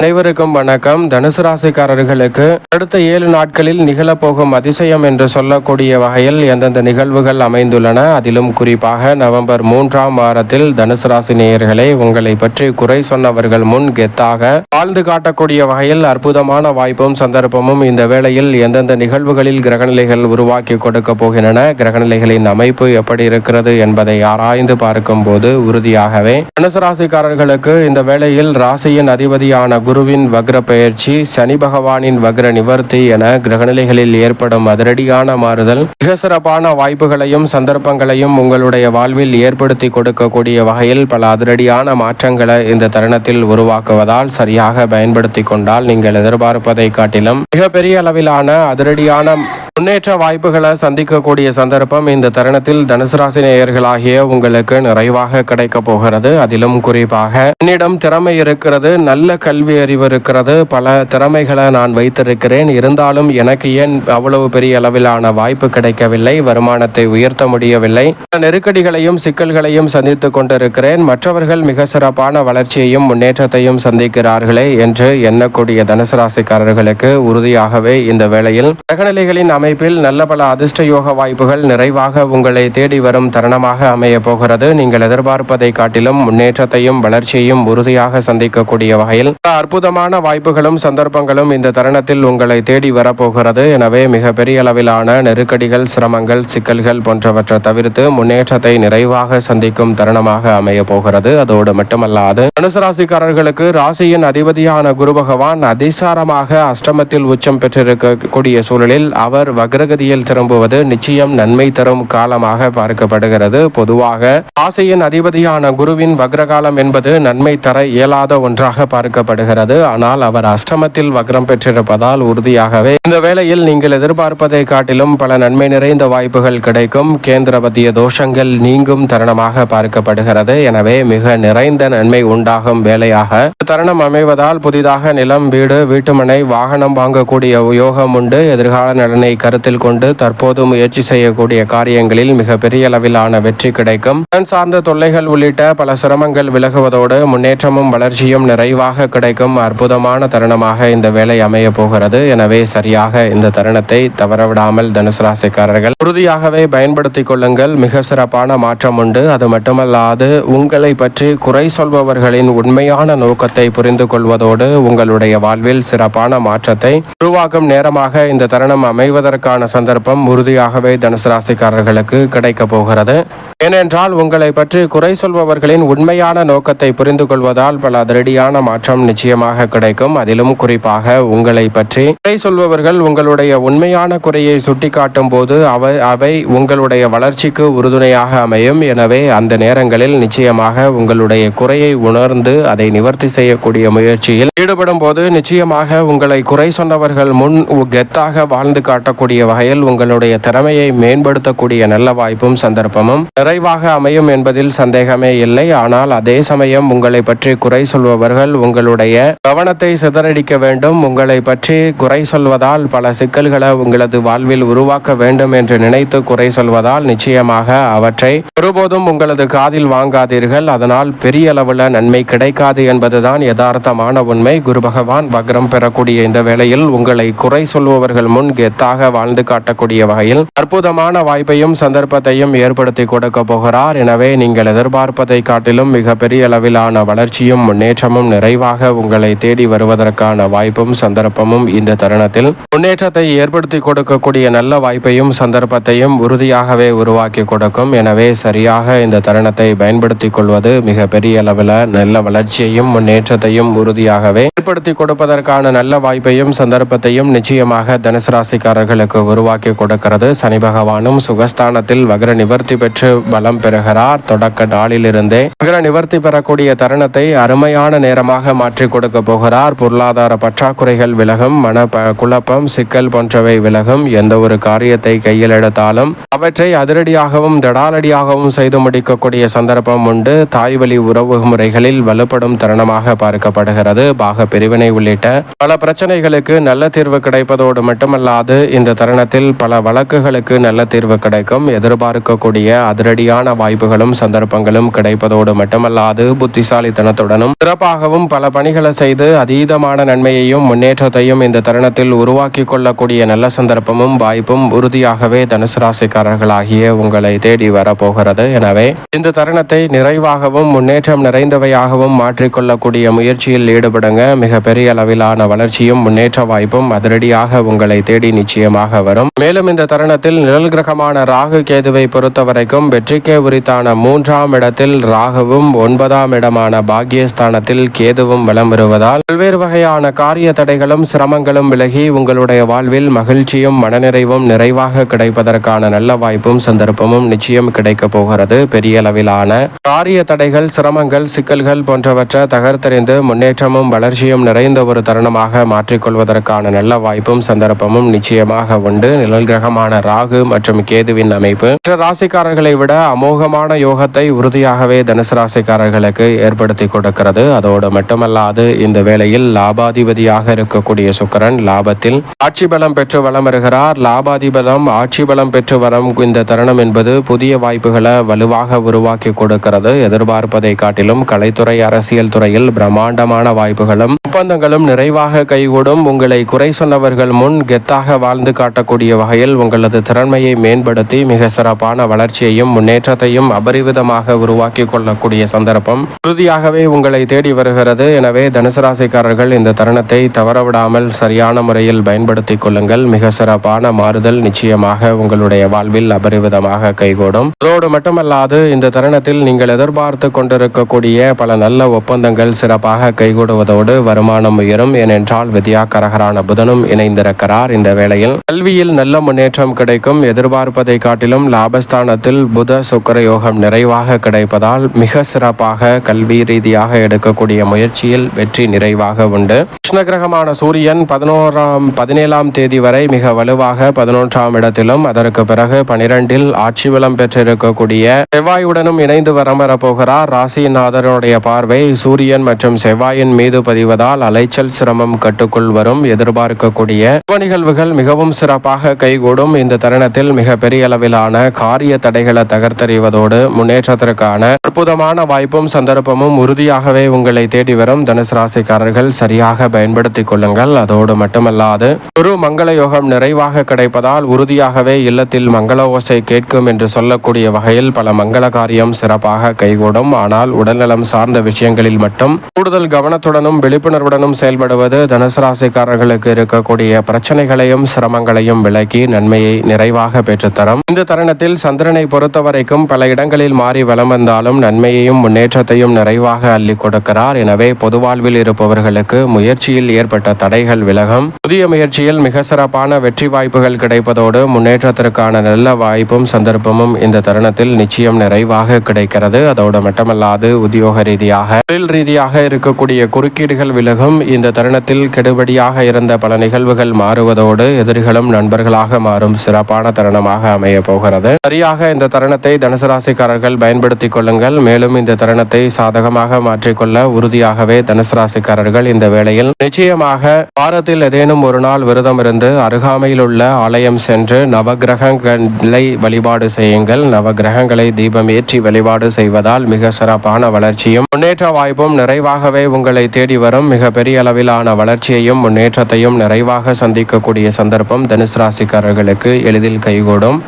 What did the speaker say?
அனைவருக்கும் வணக்கம். தனுசு ராசிக்காரர்களுக்கு அடுத்த ஏழு நாட்களில் நிகழப்போகும் அதிசயம் என்று சொல்லக்கூடிய வகையில் எந்தெந்த நிகழ்வுகள் அமைந்துள்ளன? அதிலும் குறிப்பாக நவம்பர் மூன்றாம் வாரத்தில் தனுசு ராசி நேயர்களை உங்களை பற்றி குறை சொன்னவர்கள் முன் கெத்தாக வாழ்ந்து காட்டக்கூடிய வகையில் அற்புதமான வாய்ப்பும் சந்தர்ப்பமும் இந்த வேளையில் எந்தெந்த நிகழ்வுகளில் கிரகநிலைகள் உருவாக்கி கொடுக்க போகின்றன? கிரகநிலைகளின் அமைப்பு எப்படி இருக்கிறது என்பதை ஆராய்ந்து பார்க்கும்போது உறுதியாகவே தனுசு ராசிக்காரர்களுக்கு இந்த வேளையில் ராசியின் அதிபதியான குருவின் வக்ர பெயர்ச்சி சனி பகவானின் வக்ர நிவர்த்தி என கிரகநிலைகளில் ஏற்படும் அதிரடியான மாறுதல் மிக சிறப்பான வாய்ப்புகளையும் சந்தர்ப்பங்களையும் உங்களுடைய வாழ்வில் ஏற்படுத்தி கொடுக்கக்கூடிய வகையில் பல அதிரடியான மாற்றங்களை இந்த தருணத்தில் உருவாக்குவதால் சரியாக பயன்படுத்தி கொண்டால் நீங்கள் எதிர்பார்ப்பதை காட்டிலும் மிகப்பெரிய அளவிலான அதிரடியான முன்னேற்ற வாய்ப்புகளை சந்திக்கக்கூடிய சந்தர்ப்பம் இந்த தருணத்தில் தனுசு ராசி நேயர்களாகிய உங்களுக்கு நிறைவாக கிடைக்க போகிறது. அதிலும் குறிப்பாக என்னிடம் திறமை இருக்கிறது நல்ல கல்வி அறிவு இருக்கிறது. பல திறமைகளை நான் வைத்திருக்கிறேன். இருந்தாலும் எனக்கு ஏன் அவ்வளவு பெரிய அளவிலான வாய்ப்பு கிடைக்கவில்லை? வருமானத்தை உயர்த்த முடியவில்லை. நெருக்கடிகளையும் சிக்கல்களையும் சந்தித்துக் கொண்டிருக்கிறேன். மற்றவர்கள் மிக சிறப்பான வளர்ச்சியையும் முன்னேற்றத்தையும் சந்திக்கிறார்களே என்று எண்ணக்கூடிய தனுசு ராசிக்காரர்களுக்கு உறுதியாகவே இந்த வேளையில் கிரகநிலைகளின் அமைப்பில் நல்ல பல அதிர்ஷ்ட யோக வாய்ப்புகள் நிறைவாக உங்களை தேடி வரும் தருணமாக அமைய போகிறது. நீங்கள் எதிர்பார்ப்பதை காட்டிலும் முன்னேற்றத்தையும் வளர்ச்சியையும் உறுதியாக சந்திக்கக்கூடிய வகையில் அற்புதமான வாய்ப்புகளும் சந்தர்ப்பங்களும் இந்த தருணத்தில் உங்களை தேடி வரப்போகிறது எனவே மிக பெரிய அளவிலான நெருக்கடிகள் சிரமங்கள் சிக்கல்கள் போன்றவற்றை தவிர்த்து முன்னேற்றத்தை நிறைவாக சந்திக்கும் தருணமாக அமைய போகிறது. அதோடு மட்டுமல்லாது அனுசராசிக்காரர்களுக்கு ராசியின் அதிபதியான குரு பகவான் அதிசாரமாக அஷ்டமத்தில் உச்சம் பெற்றிருக்கக்கூடிய சூழலில் அவர் வக்ரகதியில் திரும்புவது நிச்சயம் நன்மை தரும் காலமாக பார்க்கப்படுகிறது. பொதுவாக ஆசையின் அதிபதியான குருவின் வக்ரகாலம் என்பது நன்மை தர இயலாத ஒன்றாக பார்க்கப்படுகிறது. ஆனால் அவர் அஷ்டமத்தில் வக்ரம் பெற்றிருப்பதால் உறுதியாகவே இந்த வேளையில் நீங்கள் எதிர்பார்ப்பதை காட்டிலும் பல நன்மை நிறைந்த வாய்ப்புகள் கிடைக்கும். கேந்திரபதிய தோஷங்கள் நீங்கும் தருணமாக பார்க்கப்படுகிறது. எனவே மிக நிறைந்த நன்மை உண்டாகும் வேலையாக தருணம் அமைவதால் புதிதாக நிலம் வீடு வீட்டுமனை வாகனம் வாங்கக்கூடிய யோகம் உண்டு. எதிர்கால நலனை கருத்தில் கொண்டு தற்போது முயற்சி செய்யக்கூடிய காரியங்களில் மிக பெரிய அளவிலான வெற்றி கிடைக்கும். கண் சார்ந்த தொல்லைகள் உள்ளிட்ட பல சிரமங்கள் விலகுவதோடு முன்னேற்றமும் வளர்ச்சியும் நிறைவாக கிடைக்கும் அற்புதமான தருணமாக இந்த வேலை அமைய போகிறது. எனவே சரியாக இந்த தருணத்தை தவறவிடாமல் தனுசு ராசிக்காரர்கள் உறுதியாகவே பயன்படுத்திக் கொள்ளுங்கள். மிக சிறப்பான மாற்றம் உண்டு. அது மட்டுமல்லாது உங்களை பற்றி குறை சொல்பவர்களின் உண்மையான நோக்கத்தை புரிந்து கொள்வதோடு உங்களுடைய வாழ்வில் சிறப்பான மாற்றத்தை உருவாக்கும் நேரமாக இந்த தருணம் அமைவதற்கு அதற்கான சந்தர்ப்பம் உறுதியாகவே தனுசு ராசிக்காரர்களுக்கு கிடைக்க போகிறது. ஏனென்றால் உங்களை பற்றி குறை சொல்பவர்களின் உண்மையான நோக்கத்தை புரிந்து கொள்வதால் பல அதிரடியான மாற்றம் நிச்சயமாக கிடைக்கும். அதிலும் குறிப்பாக உங்களை பற்றி குறை சொல்பவர்கள் உங்களுடைய உண்மையான குறையை சுட்டிக்காட்டும் போது அவை அவை உங்களுடைய வளர்ச்சிக்கு உறுதுணையாக அமையும். எனவே அந்த நேரங்களில் நிச்சயமாக உங்களுடைய குறையை உணர்ந்து அதை நிவர்த்தி செய்யக்கூடிய முயற்சியில் ஈடுபடும் போது நிச்சயமாக உங்களை குறை சொன்னவர்கள் முன் கெத்தாக வாழ்ந்து காட்டக்கூடிய வகையில் உங்களுடைய திறமையை மேம்படுத்தக்கூடிய நல்ல வாய்ப்பும் சந்தர்ப்பமும் குறைவாக அமையும் என்பதில் சந்தேகமே இல்லை. ஆனால் அதே சமயம் உங்களை பற்றி குறை சொல்பவர்கள் உங்களுடைய கவனத்தை சிதறடிக்க வேண்டும். உங்களை பற்றி குறை சொல்வதால் பல சிக்கல்களை உங்களது வாழ்வில் உருவாக்க வேண்டும் என்று நினைத்து குறை சொல்வதால் நிச்சயமாக அவற்றை ஒருபோதும் உங்களது காதில் வாங்காதீர்கள். அதனால் பெரிய அளவுல நன்மை கிடைக்காது என்பதுதான் யதார்த்தமான உண்மை. குரு பகவான் வக்ரம் பெறக்கூடிய இந்த வேளையில் உங்களை குறை சொல்பவர்கள் முன் கெத்தாக வாழ்ந்து காட்டக்கூடிய வகையில் அற்புதமான வாய்ப்பையும் சந்தர்ப்பத்தையும் ஏற்படுத்தி கொடுக்க போகிறார். எனவே நீங்கள் எதிர்பார்ப்பதை காட்டிலும் மிகப்பெரிய அளவிலான வளர்ச்சியும் முன்னேற்றமும் நிறைவாக உங்களை தேடி வருவதற்கான வாய்ப்பும் சந்தர்ப்பமும் இந்த தருணத்தில். முன்னேற்றத்தை ஏற்படுத்தி கொடுக்கக்கூடிய நல்ல வாய்ப்பையும் சந்தர்ப்பத்தையும் உறுதியாகவே உருவாக்கி கொடுக்கும். எனவே சரியாக இந்த தருணத்தை பயன்படுத்திக் கொள்வது மிக பெரிய அளவில் நல்ல வளர்ச்சியையும் முன்னேற்றத்தையும் உறுதியாகவே ஏற்படுத்தி கொடுப்பதற்கான நல்ல வாய்ப்பையும் சந்தர்ப்பத்தையும் நிச்சயமாக தனுசு ராசிக்காரர்களுக்கு உருவாக்கி கொடுக்கிறது. சனி பகவானும் சுகஸ்தானத்தில் வகர நிவர்த்தி பெற்று பலம் பெறுகிறார். தொடக்க நாளிலிருந்தே வக்ர நிவர்த்தி பெறக்கூடிய தருணத்தை அருமையான நேரமாக மாற்றி கொடுக்க போகிறார். பொருளாதார பற்றாக்குறைகள் விலகும் மன குழப்பம் சிக்கல் போன்றவை விலகும். எந்த ஒரு காரியத்தை கையில் எடுத்தாலும் அவற்றை அதிரடியாகவும் திடாலடியாகவும் செய்து முடிக்கக்கூடிய சந்தர்ப்பம் உண்டு. தாய் வழி உறவு முறைகளில் வலுப்படும் தருணமாக பார்க்கப்படுகிறது. பாக பிரிவினை உள்ளிட்ட பல பிரச்சனைகளுக்கு நல்ல தீர்வு கிடைப்பதோடு மட்டுமல்லாது இந்த தருணத்தில் பல வழக்குகளுக்கு நல்ல தீர்வு கிடைக்கும். எதிர்பார்க்கக்கூடிய அதிரடி அதிரடியான வாய்ப்புகளும் சந்தர்ப்பங்களும் கிடைப்பதோடு மட்டுமல்லாது புத்திசாலித்தனத்துடனும் சிறப்பாகவும் பல பணிகளை செய்து அதீதமான நன்மையையும் முன்னேற்றத்தையும் இந்த தருணத்தில் உருவாக்கி கொள்ளக்கூடிய நல்ல சந்தர்ப்பமும் வாய்ப்பும் உறுதியாகவே தனுசு ராசிக்காரர்களாகிய உங்களை தேடி வரப்போகிறது. எனவே இந்த தருணத்தை நிறைவாகவும் முன்னேற்றம் நிறைந்தவையாகவும் மாற்றிக்கொள்ளக்கூடிய முயற்சியில் ஈடுபடுங்க. மிக பெரிய அளவிலான வளர்ச்சியும் முன்னேற்ற வாய்ப்பும் அதிரடியாக உங்களை தேடி நிச்சயமாக வரும். மேலும் இந்த தருணத்தில் நிழல் கிரகமான ராகு கேதுவை பொறுத்தவரைக்கும் வெற்றிக்கே உரித்தான மூன்றாம் இடத்தில் ராகுவும் ஒன்பதாம் இடமான பாக்கியஸ்தானத்தில் கேதுவும் வலம் வருவதால் பல்வேறு வகையான காரிய தடைகளும் சிரமங்களும் விலகி உங்களுடைய வாழ்வில் மகிழ்ச்சியும் மனநிறைவும் நிறைவாக கிடைப்பதற்கான நல்ல வாய்ப்பும் சந்தர்ப்பமும் நிச்சயம் கிடைக்கப் போகிறது. பெரிய அளவிலான காரிய தடைகள் சிரமங்கள் சிக்கல்கள் போன்றவற்றை தகர்த்தெறிந்து முன்னேற்றமும் வளர்ச்சியும் நிறைந்த ஒரு தருணமாக மாற்றிக்கொள்வதற்கான நல்ல வாய்ப்பும் சந்தர்ப்பமும் நிச்சயமாக உண்டு. நிழல் கிரகமான ராகு மற்றும் கேதுவின் அமைப்பு. மற்ற ராசிக்காரர்களை விட அமோகமான யோகத்தை உறுதியாகவே தனுசு ராசிக்காரர்களுக்கு ஏற்படுத்தி கொடுக்கிறது. அதோடு மட்டுமல்லாது இந்த வேளையில் லாபாதிபதியாக இருக்கக்கூடிய சுக்கரன் லாபத்தில் ஆட்சி பலம் பெற்று வலம் வருகிறார். லாபாதிபதம் ஆட்சி பலம் பெற்று வரும் இந்த தருணம் என்பது புதிய வாய்ப்புகளை வலுவாக உருவாக்கி கொடுக்கிறது. எதிர்பார்ப்பதை காட்டிலும் கலைத்துறை அரசியல் துறையில் பிரம்மாண்டமான வாய்ப்புகளும் ஒப்பந்தங்களும் நிறைவாக கைகூடும். உங்களை குறை சொன்னவர்கள் முன் கெத்தாக வாழ்ந்து காட்டக்கூடிய வகையில் உங்களது திறன்மையை மேம்படுத்தி மிக சிறப்பான வளர்ச்சியையும் முன்னேற்றத்தையும் அபரிவிதமாக உருவாக்கி கொள்ளக்கூடிய சந்தர்ப்பம். உறுதியாகவே உங்களை தேடி வருகிறது. எனவே தனுசு ராசிக்காரர்கள் இந்த தருணத்தை தவறவிடாமல் சரியான முறையில் பயன்படுத்திக் கொள்ளுங்கள். மிக சிறப்பான மாறுதல் நிச்சயமாக உங்களுடைய வாழ்வில் அபரிவிதமாக கைகூடும். அதோடு மட்டுமல்லாது இந்த தருணத்தில் நீங்கள் எதிர்பார்த்து கொண்டிருக்கக்கூடிய பல நல்ல ஒப்பந்தங்கள் சிறப்பாக கைகூடுவதோடு வருமானம் உயரும். ஏனென்றால் வித்யாகரகரான புதனும் இணைந்திருக்கிறார் இந்த வேளையில். கல்வியில் நல்ல முன்னேற்றம் கிடைக்கும். எதிர்பார்ப்பதை காட்டிலும் லாபஸ்தானத்தில் புத சுக்கர யோகம் நிறைவாக கிடைப்பதால் மிக சிறப்பாக கல்வி ரீதியாக எடுக்கக்கூடிய முயற்சியில் வெற்றி நிறைவாக உண்டு. கிருஷ்ணகிரகமான சூரியன் பதினோராம் பதினேழாம் தேதி வரை மிக வலுவாக பதினொன்றாம் இடத்திலும் அதற்கு பிறகு பனிரெண்டில் ஆட்சி பலம் பெற்றிருக்கக்கூடிய செவ்வாயுடனும் இணைந்து வரம் வரப்போகிறார் ராசிநாதனுடைய பார்வை சூரியன் மற்றும் செவ்வாயின் மீது பதிவதால் அலைச்சல் சிரமம் கட்டுக்குள் வரும். எதிர்பார்க்கக்கூடிய நிகழ்வுகள் மிகவும் சிறப்பாக கைகூடும். இந்த தருணத்தில் மிக பெரிய அளவிலான காரிய தடைகளை தகர்த்தறிவதோடு முன்னேற்றத்திற்கான அற்புதமான வாய்ப்பும் சந்தர்ப்பமும் உறுதியாகவே உங்களை தேடி வரும் தனுசு ராசிக்காரர்கள் சரியாக பயன்படுத்திக் கொள்ளுங்கள். அதோடு மட்டுமல்லாது குரு மங்கள யோகம் நிறைவாக கிடைப்பதால் உறுதியாகவே இல்லத்தில் மங்கள ஓசை கேட்கும் என்று சொல்லக்கூடிய வகையில் பல மங்கள காரியம் சிறப்பாக கைகூடும். ஆனால் உடல்நலம் சார்ந்த விஷயங்களில் மட்டும் கூடுதல் கவனத்துடனும் விழிப்புணர்வுடனும் செயல்படுவது தனுசு ராசிக்காரர்களுக்கு இருக்கக்கூடிய பிரச்சனைகளையும் சிரமங்களையும் விலக்கி நன்மையை நிறைவாக பெற்றுத்தரும். இந்த தருணத்தில் சந்திரனை வரைக்கும் பல இடங்களில் மாறி வலம் வந்தாலும் நன்மையையும் முன்னேற்றத்தையும் நிறைவாக அள்ளி கொடுக்கிறார். எனவே பொதுவாழ்வில் இருப்பவர்களுக்கு முயற்சியில் ஏற்பட்ட தடைகள் விலகும். புதிய முயற்சியில் மிக சிறப்பான வெற்றி வாய்ப்புகள் கிடைப்பதோடு முன்னேற்றத்திற்கான நல்ல வாய்ப்பும் சந்தர்ப்பமும் இந்த தருணத்தில் நிச்சயம் நிறைவாக கிடைக்கிறது. அதோடு மட்டுமல்லாது உத்தியோக ரீதியாக தொழில் ரீதியாக இருக்கக்கூடிய குறுக்கீடுகள் விலகும். இந்த தருணத்தில் கெடுபடியாக இருந்த பல நிகழ்வுகள் மாறுவதோடு எதிரிகளும் நண்பர்களாக மாறும் சிறப்பான தருணமாக அமைய போகிறது. சரியாக இந்த தருணத்தை தனுசு ராசிக்காரர்கள் பயன்படுத்திக் கொள்ளுங்கள். மேலும் இந்த தருணத்தை சாதகமாக மாற்றிக்கொள்ள உறுதியாகவே தனுசு ராசிக்காரர்கள் இந்த வேளையில் நிச்சயமாக வாரத்தில் ஏதேனும் ஒரு நாள் விரதம் இருந்து அருகாமையில் உள்ள ஆலயம் சென்று நவகிரகங்களை வழிபாடு செய்யுங்கள். நவகிரகங்களை தீபம் ஏற்றி வழிபாடு செய்வதால் மிக சிறப்பான வளர்ச்சியும் முன்னேற்ற வாய்ப்பும் நிறைவாகவே உங்களை தேடி வரும். மிக பெரிய அளவிலான வளர்ச்சியையும் முன்னேற்றத்தையும் நிறைவாக சந்திக்கக்கூடிய சந்தர்ப்பம் தனுசு ராசிக்காரர்களுக்கு எளிதில் கைகூடும்.